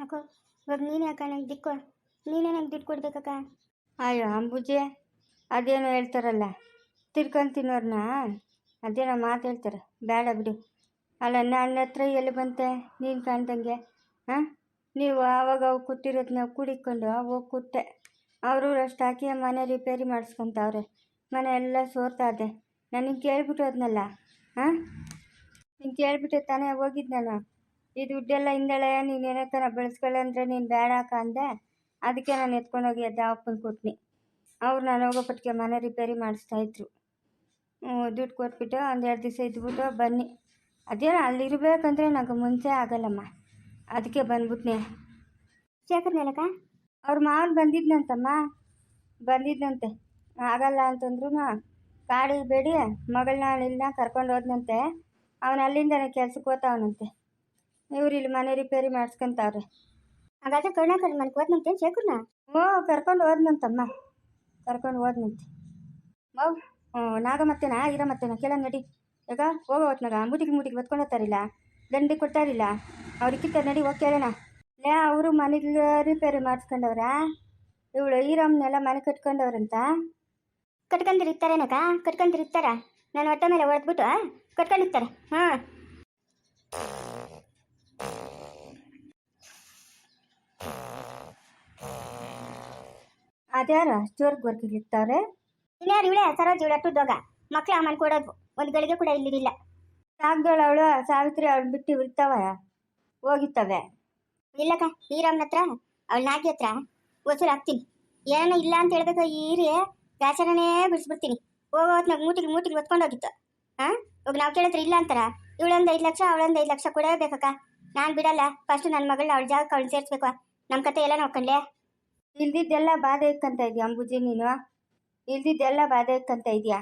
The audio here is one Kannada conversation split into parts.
ಅಕ್ಕೋ, ಇವಾಗ ನೀನೇ ಅಕ್ಕ ನಂಗೆ ದಿಕ್ಕು ನೀನೇ ನಂಗೆ ದುಡ್ಡು ಕೊಡ್ಬೇಕಕ್ಕ. ಅಯ್ಯೋ, ಅಂಬುಜೆ, ಅದೇನೋ ಹೇಳ್ತಾರಲ್ಲ, ತಿರ್ಕೊಂಡು ತಿನ್ನೋರ್ನ? ಅದೇನೋ ಮಾತು ಹೇಳ್ತಾರೆ, ಬೇಡ ಬಿಡು. ಅಲ್ಲ, ನನ್ನ ಹತ್ರ ಎಲ್ಲಿ ಬಂತೆ, ನೀನು ಕಾಣ್ದಂಗೆ, ಹಾಂ? ನೀವು ಆವಾಗ ಅವು ಕೊಟ್ಟಿರೋದನ್ನ ಕುಡಿಕೊಂಡು ಹೋಗಿ ಕೊಟ್ಟೆ. ಅವರು ಅಷ್ಟು ಹಾಕಿ ಮನೆ ರಿಪೇರಿ ಮಾಡಿಸ್ಕೊಂತವ್ರೆ. ಮನೆ ಎಲ್ಲ ಸೋರ್ತಾ ಇದೆ ನನಗೆ ಕೇಳ್ಬಿಟ್ಟು ಹೋದ್ನಲ್ಲ, ಹಾಂ? ನಿಂಗೆ ಕೇಳ್ಬಿಟ್ಟು ತಾನೇ ಹೋಗಿದ್ದು ನಾನು. ಈ ದುಡ್ಡೆಲ್ಲ ಹಿಂದೆಳೆ ನೀನು ಏನೋ ಥರ ಬೆಳೆಸ್ಕೊಳ್ಳೆ ಅಂದರೆ ನೀನು ಬೇಡ ಅಂದೆ. ಅದಕ್ಕೆ ನಾನು ಎತ್ಕೊಂಡೋಗಿ ಅಪ್ಪನ ಕೊಟ್ನಿ. ಅವ್ರು ನಾನು ಹೋಗೋಪಟ್ಟಿಗೆ ಮನೆ ರಿಪೇರಿ ಮಾಡಿಸ್ತಾಯಿದ್ರು ದುಡ್ಡು ಕೊಟ್ಬಿಟ್ಟು ಒಂದು ಎರಡು ದಿವಸ ಇದ್ಬಿಟ್ಟು ಬನ್ನಿ. ಅದೇನೋ ಅಲ್ಲಿರ್ಬೇಕಂದ್ರೆ ನನಗೆ ಮುಂಚೆ ಆಗಲ್ಲಮ್ಮ. ಅದಕ್ಕೆ ಬಂದ್ಬಿಟ್ನೆ. ಶೇಖರ್ನೇಲಕ್ಕ? ಅವ್ರ ಮಾವನ್ ಬಂದಿದ್ನಂತಮ್ಮ. ಬಂದಿದ್ನಂತೆ. ಆಗಲ್ಲ ಅಂತಂದ್ರು ಕಾಡಿ ಬೇಡಿ ಮಗಳನ್ನ ಅಲ್ಲಿಂದ ಕರ್ಕೊಂಡು ಹೋದ್ನಂತೆ. ಅವನು ಅಲ್ಲಿಂದನೇ ಕೆಲ್ಸಕ್ಕೆ ಹೋಗ್ತಾವನಂತೆ ಇವ್ರು ಇಲ್ಲಿ ಮನೆ ರಿಪೇರಿ ಮಾಡಿಸ್ಕೊಂತಾವ್ರಿ ಹಾಗಾದ್ರೆ ಕರುಣಾಕರ್ ಮನೆ ಹೋದ್ನಂತೆ ಶೇಖರ್ನ? ಹ್ಞೂ ಕರ್ಕೊಂಡು ಹೋದ್ನಂತಮ್ಮ. ಕರ್ಕೊಂಡು ಹೋದ್ನಂತೆ. ಮೌ ಹ್ಞೂ ಇರ ಇರಮ್ಮತ್ತೇನ ಕೇಳ ನಡಿ. ಈಗ ಹೋಗೋ ಹೊತ್ನಾಗ ಮೂಟಿಗೆ ಮೂಟಿಗೆ ಬತ್ಕೊಂಡು ಹೋಗ್ತಾರಿಲ್ಲ? ದಂಡಿ ಕೊಡ್ತಾರಿಲ್ಲ? ಅವ್ರಿಗೆ ಕಿತ್ತ ನಡಿ, ಹೋಗಿ ಕೇಳೋಣ. ಲೇ, ಅವರು ಮನೆಗೆ ರಿಪೇರಿ ಮಾಡಿಸ್ಕೊಂಡವ್ರ? ಇವಳು ಈರಮ್ಮನೆಲ್ಲ ಮನೆ ಕಟ್ಕೊಂಡವ್ರಂತ? ಕಟ್ಕೊಂಡಿರ್ತಾರೇನಕ್ಕ ಕಟ್ಕೊಂಡಿರ್ತಾರ ನಾನು ಹೊಟ್ಟೆ ಮೇಲೆ ಹೊಡೆದ್ಬಿಟ್ಟು ಕಟ್ಕೊಂಡಿರ್ತಾರೆ ಹಾಂ ಅದ್ಯಾರು ಅಷ್ಟುವರೆಗೆ ವರ್ಕಿಗಿರ್ತಾವ್ರೆ ಇನ್ಯಾರು ಇವಳೆ ಸರೋಜ್ ಇವಳು ದೊಗ. ಮಕ್ಳು ಅಮ್ಮನ ಕೊಡೋದು ಒಂದು ಗಳಿಗೆ ಕೂಡ ಇಲ್ಲಿರಿಲ್ಲ. ಸಾಕ್ದವಳು ಅವಳು ಸಾವಿತ್ರಿ ಅವಳು ಬಿಟ್ಟು ಇರ್ತಾವ. ಹೋಗಿತ್ತವೆ. ಇಲ್ಲಕ್ಕ ಈರಮ್ಮನ ಹತ್ರ ಅವಳ ನಾಗಿ ಹತ್ರ ವಸೂಲು ಹಾಕ್ತೀನಿ. ಏನೋ ಇಲ್ಲ ಅಂತ ಹೇಳ್ಬೇಕು ಈರಿ ಬಿಡ್ಸಿ ಬಿಡಿಸ್ಬಿಡ್ತೀನಿ. ಹೋಗೋ ಹೊತ್ನಾಗ ಮೂಟಿಗೆ ಮೂಟಿಗೆ ಹೊತ್ಕೊಂಡೋಗಿತ್ತು ಹಾಂ ಇವಾಗ ನಾವು ಕೇಳಿದ್ರೆ ಇಲ್ಲ ಅಂತಾರ. ಇವಳೊಂದು ಐದು ಲಕ್ಷ ಅವಳೊಂದು ಐದು ಲಕ್ಷ ಕೊಡಬೇಕಕ್ಕ ನಾನು ಬಿಡಲ್ಲ. ಫಸ್ಟ್ ನನ್ನ ಮಗಳನ್ನ ಅವಳ ಜಾಗಕ್ಕೆ ಅವಳು ಸೇರ್ಸ್ಬೇಕು. ನಮ್ಮ ಕತೆ ಎಲ್ಲ ನೋಡ್ಕೊಂಡ್ಲೆ ಇಲ್ದಿದ್ದೆಲ್ಲ ಬಾಧೆ ಇಕ್ಕಂತ ಇದೆಯಾ ಅಂಬುಜಿ ನೀನು? ಇಲ್ದಿದ್ದೆಲ್ಲ ಬಾಧೆ ಇಕ್ಕಂತ ಇದೆಯಾ?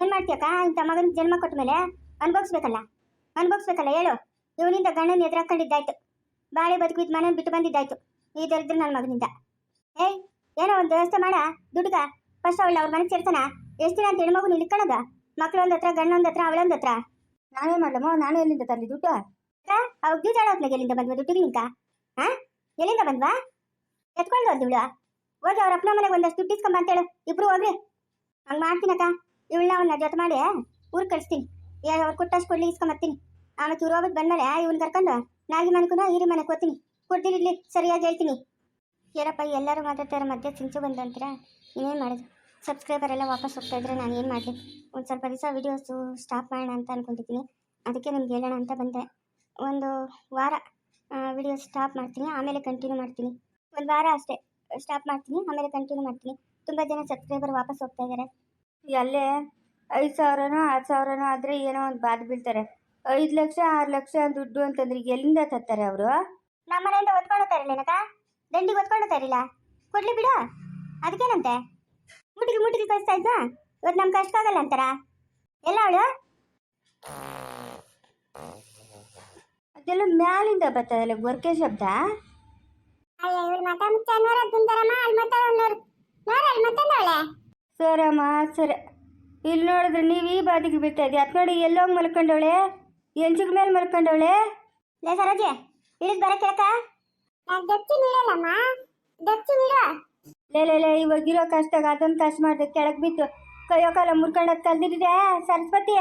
ಏನು ಮಾಡ್ತೀಯಕ್ಕ? ಇಂಥ ಮಗನ ಜನ್ಮ ಕೊಟ್ಟ ಮೇಲೆ ಅನ್ಭವಿಸ್ಬೇಕಲ್ಲ. ಅನ್ಭವಿಸ್ಬೇಕಲ್ಲ ಹೇಳು. ಇವನಿಂದ ಗಂಡನ ಎದುರಾಕೊಂಡಿದ್ದಾಯ್ತು. ಬಾಳೆ ಬದುಕಿದ್ ಮನೆ ಬಿಟ್ಟು ಬಂದಿದ್ದಾಯ್ತು. ಈ ದರಿದ್ರ ನನ್ನ ಮಗನಿಂದ. ಏಯ್ ಏನೋ ಒಂದು ವ್ಯವಸ್ಥೆ ಮಾಡ. ದುಡ್ಗ ಫಸ್ಟ್ ಅವಳು ಅವ್ರ ಮನೆಗೆ ಸೇರ್ತಾನ ಎಷ್ಟು ದಿನ ಅಂತ ಹೆಣ್ಮಗು ನಿಲ್ಕೊಳ್ಳೋದ ಮಕ್ಳು ಒಂದ್ ಹತ್ರ ಗಂಡ ಒಂದತ್ರ ಹತ್ರ ಅವಳೊಂದ್ ಹತ್ರ? ನಾನೇ ಮಾಡ್ಲಮ್ಮ? ನಾನೇ ಎಲ್ಲಿಂದ ತರಲಿ ದುಡ್ಡು? ಅವಾಗ ಜೂಜಾಡೋತ್ನಾಗ ಎಲ್ಲಿಂದ ಬಂದ್ವ? ದುಡ್ಡಿಗೆ ನಿಂಕ ಹಾ ಎಲ್ಲಿಂದ ಬಂದ್ವಾ? ಎತ್ಕೊಂಡು ಹೋದ್ ಇವಳು ಹೋಗಿ ಅವ್ರ ಅಪ್ಪನ ಮನೆಗೆ ಒಂದಷ್ಟು ದುಡ್ಡು ಇಸ್ಕೊಂಬ ಅಂತೇಳು ಇಬ್ರು ಹೋಗ್ರಿ. ಹಂಗೆ ಮಾಡ್ತೀನಕ್ಕ ಇವಳನ್ನ ಅವನ್ನ ಜೊತೆ ಮಾಡಿ ಊರು ಕಳಿಸ್ತೀನಿ. ಯಾರು ಅವ್ರು ಕೊಟ್ಟಷ್ಟು ಕೊಡ್ಲಿ ಇಸ್ಕೊಂಬರ್ತೀನಿ ಆಮೇಲೆ ಇವ್ರು ಹೋಗ್ಬಿಟ್ಟು ಬಂದ್ಮೇಲೆ ಇವ್ನ ಕರ್ಕೊಂಡು ನಾಗಿ ಮನೆಗೂ ಈರಿ ಮನೆಗೆ ಹೋಗ್ತೀನಿ. ಕೊಡ್ತೀನಿ ಸರಿಯಾಗಿ ಹೇಳ್ತೀನಿ. ಏನಪ್ಪ ಎಲ್ಲರೂ ಮಾತಾಡ್ತಾರ ಮಧ್ಯೆ ಸಿಂಚು ಬಂದಂತೀರಾ ಇನ್ನೇನು ಮಾಡೋದು? ಸಬ್ಸ್ಕ್ರೈಬರ್ ಎಲ್ಲ ವಾಪಸ್ ಹೋಗ್ತಾ ಇದ್ರೆ ನಾನು ಏನು ಮಾಡಲಿ? ಒಂದು ಸ್ವಲ್ಪ ದಿವಸ ವೀಡಿಯೋಸು ಸ್ಟಾಪ್ ಮಾಡೋಣ ಅಂತ ಅನ್ಕೊಂಡಿದ್ದೀನಿ. ಅದಕ್ಕೆ ನಿಮ್ಗೆ ಹೇಳೋಣ ಅಂತ ಬಂದೆ. ಒಂದು ವಾರ ವಿಡಿಯೋ ಸ್ಟಾಪ್ ಮಾಡ್ತೀನಿ ಆಮೇಲೆ ಕಂಟಿನ್ಯೂ ಮಾಡ್ತೀನಿ. ಒಂದು ವಾರ ಅಷ್ಟೇ ಸ್ಟಾಪ್ ಮಾಡ್ತೀನಿ ಆಮೇಲೆ ಕಂಟಿನ್ಯೂ ಮಾಡ್ತೀನಿ. ತುಂಬ ಜನ ಸಬ್ಸ್ಕ್ರೈಬರ್ ವಾಪಸ್ ಹೋಗ್ತಾ ಇದ್ದಾರೆ ಅಲ್ಲೇ ಐದು ಸಾವಿರನೋ ಹತ್ತು ಸಾವಿರನೋ ಆದರೆ ಏನೋ ಒಂದು ಬಾಧೆ ಬೀಳ್ತಾರೆ. ಐದು ಲಕ್ಷ ಆರು ಲಕ್ಷ ದುಡ್ಡು ಅಂತಂದ್ರೆ ಎಲ್ಲಿಂದ ತರ್ತಾರೆ ಅವರು? ನಮ್ಮ ಮನೆಯಿಂದ ಒತ್ಕೊಂಡು ಇರಲಿನಕ ದಂಡಿಗೆ ಒತ್ಕೊಂಡೋಗ್ತಾ ಇರಲಿಲ್ಲ? ಕೊಡ್ಲಿ ಬಿಡು. ಅದಕ್ಕೇನಂತೆ? ಮುಟ್ಟಿಗೆ ಮುಟ್ಟಿಗೆ ಕಳಿಸ್ತಾ ಇದ್ದ ಇವತ್ತು ನಮ್ಗೆ ಕಷ್ಟ ಆಗಲ್ಲ ಅಂತಾರ? ಎಲ್ಲ ಅವಳು? ಅದೆಲ್ಲ ಮ್ಯಾಲಿಂದ ಬರ್ತದಲ್ಲ ಗೊರ್ಕೆ ಶಬ್ದ? ಅಯ್ಯ ಇವ್ರು ಮಾತಾಡ್ತಾ ನೋರ ತುಂತಾರಮ್ಮ ಅಲ್ಲಿ ಮಾತಾಡೋರು ನೋರ ಅಲ್ಲಿ ಮಾತಾಡೋಳೆ ಸರಮ್ಮ ಸರ. ಇಲ್ಲಿ ನೋಡಿದ್ರೆ ನೀವು ಈ ಬಾದಿಗೆ ಬೀಳ್ತಾ ಇದ್ದೀವಿ ಅದು ನೋಡಿ ಎಲ್ಲೋಗಿ ಮಲ್ಕೊಂಡವಳೆ? ಎಂಚಿಗೆ ಮೇಲೆ ಮಲ್ಕೊಂಡವಳೆ? ಲೇ ಸರೋಜೆ ಇಳಿದ್ ಬರ ಕೇಳಕ. ದಚ್ಚಿ ನೀಡಲ್ಲಮ್ಮ ದಚ್ಚಿ ನೀಡ ಲೇ ಲೇ ಲೇ ಇವಾಗಿರೋ ಕಷ್ಟಾಗ ಅದೊಂದು ಕಷ್ಟ ಮಾಡಿದೆ ಕೆಳಗೆ ಬಿತ್ತು ಕೈಯೋ ಕಾಲ ಮುರ್ಕೊಂಡದ್ ಕಲ್ದಿದೆ ಸರಸ್ವತಿ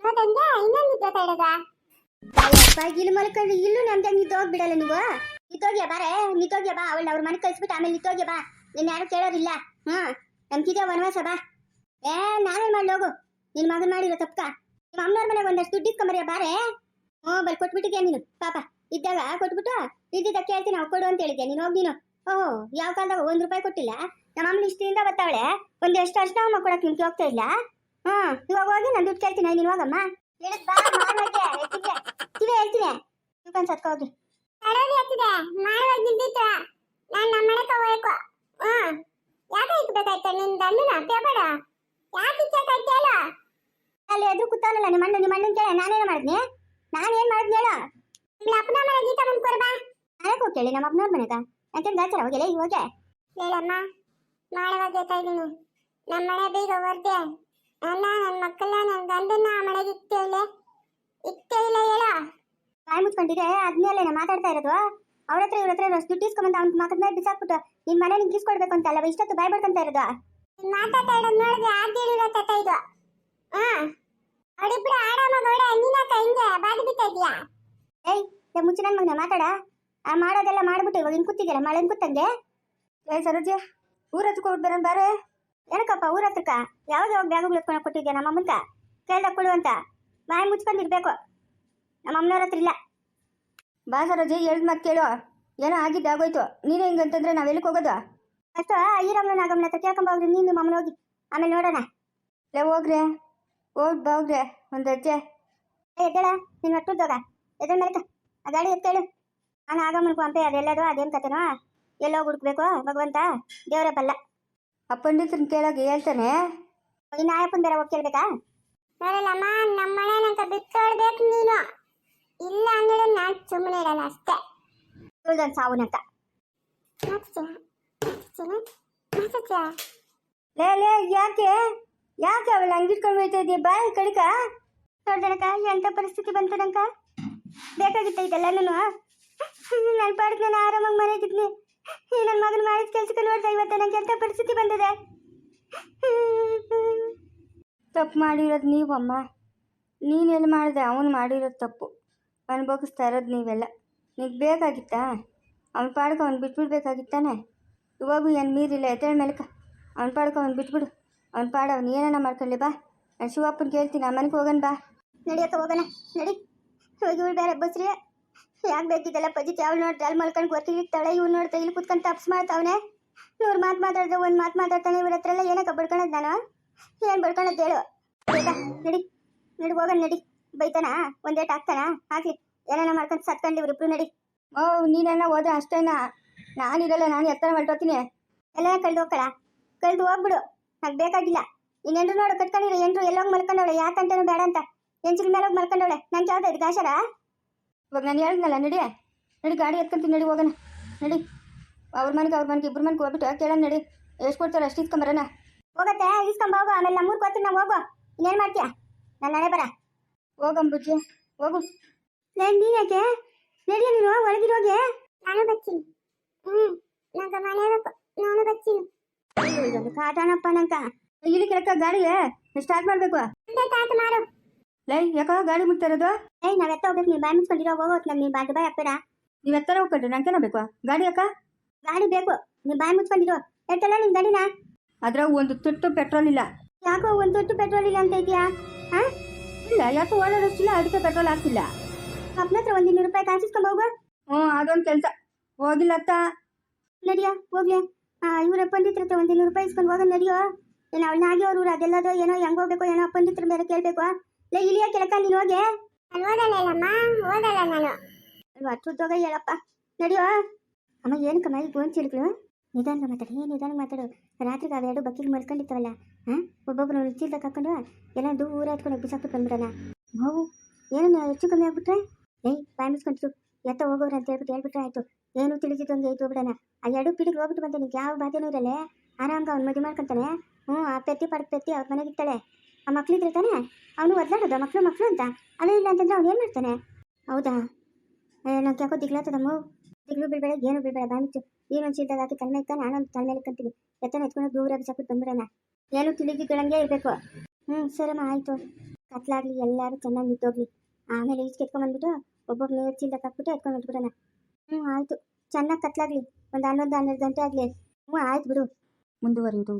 ನೋದಂಗ ಇನ್ನೊಂದು ಜೊತೆ ಇಲ್ಲಿ ಮಲ್ಕೊಂಡು ಇಲ್ಲೂ ನಮ್ದೆ ನಿಂತೋಗ್ ಬಿಡಲ್ಲ ನೀವು. ನಿಂತೋಗ್ಯ ಬಾರೆ? ನಿಂತೋಗ್ಯ ಬಾ. ಅವಳು ಅವ್ರ ಮನೆ ಕಳ್ಸ್ಬಿಟ್ಟು ಆಮೇಲೆ ನಿಂತೋಗ್ಯ ಬಾ. ನಿನ್ನ ಯಾರು ಕೇಳೋರಿಲ್ಲ ಹ್ಮ್. ನಮ್ಗಿದೆ ವನವಾಸ ಬಾ. ಏ, ನಾನೇ ಮಾಡಿ ಹೋಗು. ನಿನ್ ಮಗನ್ ಮಾಡಿರೋ ತಪ್ಪ ನಿಮ್ಮ ಅಮ್ಮನವ್ರ ಮನೆಗೆ ಒಂದಷ್ಟು ದುಡ್ಡು ಇಸ್ಕೊಂಬರಿಯ ಬಾರೆ? ಹ್ಞೂ ಬಲ್ ಕೊಟ್ಬಿಟ್ಟಿದ್ಯಾ ನೀನು? ಪಾಪ. ಇದ್ದಾಗ ಕೊಟ್ಬಿಟ್ಟು ಇದ್ದಿದ್ದ ಕೇಳ್ತೀನಿ ನಾವು ಕೊಡು ಅಂತ ಹೇಳಿದ್ಯಾ ನೀನು? ಹೋಗಿ ನೀನು. ಓಹೋ, ಯಾವ ಕಾಲದಾಗ ಒಂದ್ ರೂಪಾಯಿ ಕೊಟ್ಟಿಲ್ಲ? ನಮ್ಮ ಅಮ್ಮನ ಇಷ್ಟದಿಂದ ಬರ್ತಾವಳೆ ಒಂದ್ ಎಷ್ಟು ಅರ್ಶನ ಅಮ್ಮ ಕೊಡಕ್ ನಿಮ್ಗೆ ಹೋಗ್ತಾ ಇಲ್ಲ ಹ್ಮ್, ಇವಾಗ ಹೋಗಿ ನಾನು ದುಡ್ಡು ಕೇಳ್ತೀನಿ. ನೀನು ಹೋಗಮ್ಮ. ಹೇಳಿದ್ ಬಾ ಮಾರ್ವಾಗೆ ಎತ್ತಿಗೆ ಕಿವಿ ಹೇಳ್ತೀನಿ ಸತ್ಕ ಹೋಗಿ ನಿಂತಿತ್ತು. ನಾನು ನಮ್ಮ ಹೋಗ್ಬೇಕು. ಹ್ಮ್. ಯಾಕೆ ಇಟ್ಬೇಕಾಯ್ತ ನಿನ್ ಗಂಡನ ಪೇಪಡ ಯಾಕೆ ಇಚ್ಚಾಕಾಯ್ತಲ್ಲ ಅಲ್ಲಿ ಎದುರು ಕೂತಾನಲ್ಲ ನಿಮ್ಮ ಅಣ್ಣ ನಿಮ್ಮ ಅಣ್ಣನ ಕೇಳ ನಾನೇನು ಮಾಡಿದ್ನಿ? ನಾನು ಏನ್ ಮಾಡಿದ್ನಿ ಹೇಳ. ನಿಮ್ಮ ಅಪ್ಪನ ಮನೆ ಗೀತ ಕೊರ್ಬಾ ಹೋಗಿ ಕೇಳಿ ನಮ್ಮ ಅಪ್ಪನವ್ರ ಮನೆಗ. ಯಾಕೆ ಗಾಚಾರ ಹೋಗಿಲ್ಲ ಇವಾಗ ಹೇಳಮ್ಮ ಮಾಡುವಾಗ ಹೇಳ್ತಾ ಇದ್ದೀನಿ ನಮ್ಮ ಮನೆ ಬೀಗ ಅಲ್ಲ ನನ್ನ ಮಕ್ಕಳ ನನ್ನ ಗಂಡನ ಆ ಮನೆಗೆ ಇಟ್ಟೇ ಇಲ್ಲ? ಇಟ್ಟೇ ಇಲ್ಲ ಹೇಳ? ಬಾಯಿ ಮುಚ್ಕೊಂಡಿದೆ ಅದ್ಮೇಲೆ ನಾ ಮಾತಾಡ್ತಾ ಇರೋದು. ಅವ್ರ ಹತ್ರ ಇವ್ರ ಹತ್ರ ರಸ್ ದುಡ್ಡು ಇಸ್ಕೊಂಬಂದು ಅವ್ನ ಮಕ್ಕದ ಮೇಲೆ ಬಿಸಾಕ್ಬಿಟ್ಟು ನಿನ್ ಮನೆ ನಿಂಗೆ ಇಸ್ಕೊಡ್ಬೇಕು ಅಂತ ಅಲ್ಲ ಇಷ್ಟೊತ್ತು ಬಾಯ್ ಬಡ್ಕೊಂತ ಇರೋದು? ಮಾತಾಡ್ತಾ ಇರೋದ್ ನೋಡಿದ್ರೆ ಆದ್ಯಡಿರೋ ತತ ಇದು? ಹಾ? ಅವಳಿಬ್ರು ಆರಾಮ ನೋಡ ನೀನಾಕ ಹಿಂಗೆ ಬಾದಿ ಬಿತ್ತಾ ಇದೀಯಾ ಏಯ್ ಏ ಮುಚ್ಚಿ ನನ್ನ ಮಗನ ಮಾತಾಡ? ಆ ಮಾಡೋದೆಲ್ಲ ಮಾಡ್ಬಿಟ್ಟು ಇವಾಗ ಹಿಂಗ್ ಕೂತಿದ್ದೀರ ಮಳೆ ಕೂತಂಗೆ? ಏ ಸರೋಜೆ ಊರ ಹಚ್ಕೊಂಡ್ಬಿಟ್ಟು ಬರೋಣ ಬಾರೆ. ಏನಕ್ಕಪ್ಪ ಊರ ಹತ್ರಕ್ಕ? ಯಾವ್ದು ಯಾವ ಬ್ಯಾಗುಗಳು ಎತ್ಕೊಂಡು ಕೊಟ್ಟಿದ್ದೆ ನಮ್ಮ ಅಮ್ಮನ್ಕ? ಕೇಳ್ದಾಗ ಕೊಡು ಅಂತ. ಬಾಯಿ ಮುಚ್ಕೊಂಡಿರ್ಬೇಕು. ನಮ್ಮ ಅಮ್ಮನವ್ರ ಹತ್ರ ಇಲ್ಲ. ಬಾ ಸರೋಜಿ ಹೇಳ್ದ ಮತ್ತೆ ಕೇಳು. ಏನೋ ಆಗಿದ್ದು ಆಗೋಯ್ತು. ನೀನೇ ಹಿಂಗಂತಂದ್ರೆ ನಾವೆಲ್ಲಿಗೆ ಹೋಗೋದು? ಅಷ್ಟು ಈರಮ್ಮನ ನಾಗಮ್ಮನ ಹತ್ರ ಕೇಳ್ಕೊಂಬೋಗ್ರಿ ನೀನು ನಿಮ್ಮ ಅಮ್ಮನ ಹೋಗಿ. ಆಮೇಲೆ ನೋಡೋಣ. ಲೇ ಹೋಗ್ರೆ. ಹೋಗ್ ಬೋಗ್ರೆ ಹೋಗ್ರೆ. ಒಂದು ಅಜ್ಜೆ ಎದ್ದೇಳ. ನೀನು ಹೋಗ ಎದ್ರ ಮೇಲೆ ಆ ಗಾಡಿ ಎತ್ತೇಳು ನಾನು ಆಗಮ್ಮನ ಪಂಪೆ ಅದೆಲ್ಲದು ಅದೇನು ಕತೆನೋ? ಎಲ್ಲೋ ಹುಡುಕ್ಬೇಕು ಭಗವಂತ. ದೇವರೇ ಬಲ್ಲ. ಆ ಪಂಡಿತರನ್ನ ಕೇಳೋಕೆ ಹೇಳ್ತಾನೆ ಇನ್ನು ಆಯಪ್ಪನ ಬೇರೆ ಹೋಗಿ ಕೇಳ್ಬೇಕಾ? ನೋಡಲ್ಲಮ್ಮ ನಮ್ಮ ಮನೆನಂತ ಬಿಟ್ಕೊಡ್ಬೇಕು ನೀನು. ಇಲ್ಲ ಅಂದ್ರೆ ನಾನ್ ಸುಮ್ಮನೆ ಇಡಲ್ಲ ಅಷ್ಟೇ. ಉಳ್ದೊಂದು ಸಾವುನಂತ ಲೇ ಲೇ ಯಾಕೆ? ಯಾಕೆ ಅವಳು ಹಂಗಿಟ್ಕೊಂಡು ಹೋಯ್ತಾ ಇದೆಯಾ? ಬಾಯಿ ಕಡಿಕ. ನೋಡ್ದನಕ ಎಂತ ಪರಿಸ್ಥಿತಿ ಬಂತು ನಂಕ ಬೇಕಾಗಿತ್ತ ಇದೆಲ್ಲ ನಾನು ನನ್ನ ಪಾಡಕ್ಕೆ ನಾನು ಆರಾಮಾಗಿ ಮನೆಗಿದ್ನಿ ಈ ನನ್ನ ಮಗನ ಮಾಡಿದ ಕೆಲ್ಸಕ್ಕೆ ನೋಡ್ತಾ ಇವತ್ತು ನಂಗೆ ಕೆಟ್ಟ ಪರಿಸ್ಥಿತಿ ಬಂದಿದೆ? ತಪ್ಪು ಮಾಡಿರೋದು ನೀವಮ್ಮ ನೀನೆಲ್ಲಿ ಮಾಡಿದೆ? ಅವನು ಮಾಡಿರೋದು ತಪ್ಪು. ಅನುಭವಿಸ್ತಾ ಇರೋದು ನೀವೆಲ್ಲ. ನಿಂಗೆ ಬೇಕಾಗಿತ್ತಾ? ಅವ್ನ ಪಾಡ್ಕ ಅವ್ನು ಬಿಟ್ಬಿಡ್ಬೇಕಾಗಿತ್ತಾನೆ? ಇವಾಗೂ ಏನು ಮೀರಿಲ್ಲ, ಎದ್ದೇಳ ಮೇಲಕ ಅವ್ನ ಪಾಡ್ಕ ಅವ್ನು ಬಿಟ್ಬಿಡು. ಅವ್ನ ಪಾಡ ಅವ್ನು ಏನಾನ ಮಾಡ್ಕೊಳ್ಳಿ, ಬಾ. ನಾನು ಶಿವಪ್ಪನ ಕೇಳ್ತೀನಿ ಆ ಮನೆಗೆ ಹೋಗೋಣ ಬಾ. ನಡಿಯಕ್ಕ ಹೋಗೋಣ. ನಡಿ. ಹೋಗಿ ಬೇರೆ ಬಸ್ರಿ ಯಾಕೆ ಬೇಕಿದ್ದಲ್ಲ ಪಜಿತಿ ಅವಳು ನೋಡ್ತಾ ಅಲ್ಲಿ ಮಲ್ಕೊಂಡು ಗೊತ್ತಿರ್ತಾಳೆ ಇವ್ ನೋಡ್ತಾ ಇಲ್ಲಿ ಕುತ್ಕೊಂಡು ತಪ್ಸ್ ಮಾಡ್ತಾವನೆ. ನೂರು ಮಾತು ಮಾತಾಡಿದ್ರೆ ಒಂದು ಮಾತು ಮಾತಾಡ್ತಾನೆ ಇವ್ರ ಹತ್ರ ಎಲ್ಲ ಏನಕ್ಕೆ ಬಡ್ಕೊಳ್ಳೋದು ನಾನು? ಏನು ಬಡ್ಕೊಳ್ಳೋದು ಹೇಳು. ಬೇಕಾ ನಡಿ ನಡಿ ಹೋಗೋಣ ನಡಿ. ಬೈತಾನ? ಒಂದೇಟ್ ಹಾಕ್ತಾನ? ಹಾಕಿ ಏನಾನ ಮಾಡ್ಕೊಂಡು ಸತ್ಕೊಂಡು ಇವ್ರಿಬ್ರು ನಡಿ. ಓ ನೀನೆಲ್ಲ ಹೋದ್ರೆ ಅಷ್ಟೇನಾ? ನಾನಿರಲ್ಲ ನಾನು ಎತ್ತರ ಮಾಡ್ಕೋತೀನಿ ಎಲ್ಲ ಕಳ್ದು ಹೋಗ್ಕಳ ಕಳ್ದು ಹೋಗ್ಬಿಡು. ನಂಗೆ ಬೇಕಾಗಿಲ್ಲ. ಇನ್ನೆಂಡ್ರು ನೋಡು ಕಟ್ಕೊಂಡಿರೋ. ಎಂಟ್ರು ಎಲ್ಲೋಗಿ ಮಲ್ಕೊಂಡವಳೆ. ಯಾಕಂತನೂ ಬೇಡ ಅಂತ. ಎಂಚಿನ ಮೇಲೆ ಹೋಗಿ ಮಲ್ಕೊಂಡವಳೆ. ನಂಗೆ ಯಾವ್ದು ಇದು ಗಾಶರ ಇವಾಗ ನಾನು ಹೇಳಿದ್ನಲ್ಲ ನಡಿ. ನಡಿ ಗಾಡಿ ಎತ್ಕೊಂತೀನಿ ನಡಿ ಹೋಗೋಣ. ನಡಿ. ಅವ್ರ ಮನೆಗೆ ಅವ್ರ ಮನೆಗೆ ಇಬ್ಬರು ಮನೆಗೆ ಹೋಗ್ಬಿಟ್ಟು ಕೇಳೋಣ ನಡಿ. ಎಷ್ಟು ಕೊಡ್ತಾರೆ ಅಷ್ಟು ಇಸ್ಕೊಂಬರೋಣ. ಹೋಗತ್ತೆ ಇಸ್ಕೊಂಬ ಹೋಗೋ ಆಮೇಲೆ ನಮ್ಮೂರು ಗೊತ್ತಿಲ್ಲ ನಾವು ಹೋಗೋ. ಇನ್ನೇನು ಮಾಡ್ತೀಯ? ನಾನು ನಾಳೆ ಬರ. ಹೋಗಂಬುಜ್ಜಿ ಹೋಗು. ನಾನು ನೀನು ಯಾಕೆ? ನಡಿಯ ನೀನು ಒಳಗಿರೋಗೆ. ನಾನು ಬಚ್ಚಿನಿ ಹ್ಞೂ ನಂಗೆ ಮನೆ ನಾನು ಬಚ್ಚೀನಿ ಇದೊಂದು ಕಾಟನಪ್ಪ ನಂಕ ಇಲ್ಲಿ ಕೆಳಕ ಗಾಡಿ ಸ್ಟಾರ್ಟ್ ಮಾಡಬೇಕು. ಮಾಡು. ಲೈ ಯಾಕೋ ಗಾಡಿ ಮುಟ್ತಾ ಇರೋದು ಏಯ್ ನಾವ್ ಎತ್ತ ಹೋಗ್ಬೇಕು ನೀವು ಬಾಯ್ ಮುಚ್ಕೊಂಡಿರೋ ಹೋಗೋತ್ ನಂಗೆ ನೀವು ಬಾಯ್ ಬಾಯ್ ಹಾಕ್ಬೇಡ. ನೀವು ಎತ್ತರ ಹೋಗ್ಕೊಂಡ್ರೆ ನಂಗೆ ಬೇಕು. ಗಾಡಿ ಯಾಕ? ಗಾಡಿ ಬೇಕು ನೀವು ಬಾಯ್ ಮುಚ್ಕೊಂಡಿರೋ ಎತ್ತಲ್ಲ ನಿಮ್ ಗಾಡಿನ? ಅದ್ರಾಗ ಒಂದು ತುಟ್ಟು ಪೆಟ್ರೋಲ್ ಇಲ್ಲ. ಯಾಕೋ ಒಂದು ತುಟ್ಟು ಪೆಟ್ರೋಲ್ ಇಲ್ಲ ಅಂತ ಇದೆಯಾ ಹಾ? ಇಲ್ಲ ಯಾಕೋ ಓಡಾಡೋಷ್ಟಿಲ್ಲ ಅದಕ್ಕೆ ಪೆಟ್ರೋಲ್ ಆಗ್ತಿಲ್ಲ ಅಪ್ಪನ ಹತ್ರ ಒಂದ್ ಇನ್ನೂರು ರೂಪಾಯಿ ಕಾಸಿಸ್ಕೊಂಡ್ ಹೋಗು. ಹ್ಞೂ ಅದೊಂದು ಕೆಲಸ. ಹೋಗಿಲ್ಲ ಅತ್ತ. ನಡಿಯಾ ಹೋಗ್ಲಿ. ಇವ್ರ ಪಂಡಿತ್ರ ಹತ್ರ ಒಂದ್ ಇನ್ನೂರು ರೂಪಾಯಿ ಇಸ್ಕೊಂಡು ಹೋಗ ನಡಿಯೋ. ಏನು ಅವಳನ್ನ ಆಗಿ ಅವ್ರ ಊರು ಅದೆಲ್ಲದೋ ಏನೋ ಹೆಂಗ್ ಹೋಗ್ಬೇಕು ಏನೋ ಅಪ್ಪಂದಿತ್ರ ಮೇಲೆ ಕೇಳ್ಬೇಕು. ಲೇ ಇಳಿಯ ಕೆಳಕ ನೀನು ಹೋಗೆ? ನಾನು ಓದಲ್ಲಮ್ಮ ಓದಲ್ಲ ನಾನು. ಹತ್ತುದ್ದೋಗ ಹೇಳಪ್ಪ. ನಡಿಯೋ? ಅಮ್ಮ ಏನು ಕಮ್ಮ ಈಗ ಗೋನ್ ಚಿಲ್ಕಳು ನಿಧಾನ ಮಾತಾಡು ಏನು ನಿಧಾನ ಮಾತಾಡು. ರಾತ್ರಿಗೆ ಅವೆರಡು ಬಕ್ಕಿಗೆ ಮಲ್ಕೊಂಡಿರ್ತಾವಲ್ಲ ಹಾಂ ಒಬ್ಬೊಬ್ಬರು ಚೀಲ್ದಾಗ ಹಾಕೊಂಡು ಎಲ್ಲ ದೂರ ಎತ್ಕೊಂಡು ಬಿಸಾಕ್ಬಿಟ್ಟು ಬಂದ್ಬಿಡೋಣ. ಹೋಗು ಏನು ಹೆಚ್ಚು ಕಮ್ಮಿ ಆಗ್ಬಿಟ್ರೆ? ಏಯ್ ಬಾಯ್ ಎತ್ತ ಹೋಗೋರು ಅಂತ ಹೇಳ್ಬಿಟ್ಟು ಹೇಳ್ಬಿಟ್ರೆ ಆಯ್ತು. ಏನು ತಿಳಿದಿದ್ದಂಗೆ ಆಯ್ತು ಹೋಗ್ಬಿಡೋಣ. ಆ ಎರಡು ಪೀಳಿಗೆ ಹೋಗ್ಬಿಟ್ಟು ಬಂದೆ ನಿಂಗೆ ಯಾವ ಬಾಧೆನೂ ಇರಲ್ಲೇ? ಆರಾಮ್ಗೆ ಅವ್ನು ಮದುವೆ ಮಾಡ್ಕೊಂತಾನೆ? ಹ್ಞೂ ಆ ಪೆತ್ತಿ ಪಡಕ್ ಪೆತ್ತಿ ಅವ್ರ ಮನೆಗೆ ಇರ್ತಾಳೆ. ಆ ಮಕ್ಳಿದ್ರೆ ತಾನೆ? ಅವನು ಒದ್ಲಾಡೋದು ಮಕ್ಕಳು ಮಕ್ಕಳು ಅಂತ. ಅದೇ ಇಲ್ಲ ಅಂತಂದ್ರೆ ಅವ್ನು ಏನು ಮಾಡ್ತಾನೆ? ಹೌದಾ? ನಂಗೆ ಯಾಕೋ ದಿಗ್ಲಾತದಮ್ಮ ದಿಗ್ಲು ಬಿಡಬೇಡ ಏನು ಬಿಡಬೇಡ ಬಾಮಿಚ್ಚು ಒಂದು ಚೀಲ್ದಾಗ ಹಾಕಿ ತಲೆ ಇಕ್ಕ ನಾನೊಂದು ತಲೆ ಮೇಲೆ ಕಂತೀನಿ ಎತ್ತನ ಎತ್ಕೊಂಡು ದೂರ ಬಿಸಾಕ್ಬಿಟ್ಟು ಬಂದ್ಬಿಡೋಣ. ಏನು ತಿಳಿದಿದ್ದಳಂಗೆ ಇರಬೇಕು. ಹ್ಞೂ ಸರಮ್ಮ ಆಯಿತು. ಕತ್ಲಾಗ್ಲಿ, ಎಲ್ಲರೂ ಚೆನ್ನಾಗಿ ನಿಂತೋಗ್ಲಿ. ಆಮೇಲೆ ಈಚೆ ಎತ್ಕೊಂಡ್ಬಂದ್ಬಿಟ್ಟು ಒಬ್ಬೊಬ್ಬ ನೀರು ಚೀಲ್ದಾಗ ಹಾಕ್ಬಿಟ್ಟು ಎತ್ಕೊಂಡು ಬಿಟ್ಬಿಡೋಣ ಹ್ಞೂ ಆಯಿತು. ಚೆನ್ನಾಗಿ ಕತ್ಲಾಗ್ಲಿ. ಒಂದು ಹನ್ನೊಂದು, ಹನ್ನೆರಡು ಗಂಟೆ ಆಗಲಿ. ಹ್ಞೂ ಆಯ್ತು ಬಿಡು. ಮುಂದುವರಿಯುವುದು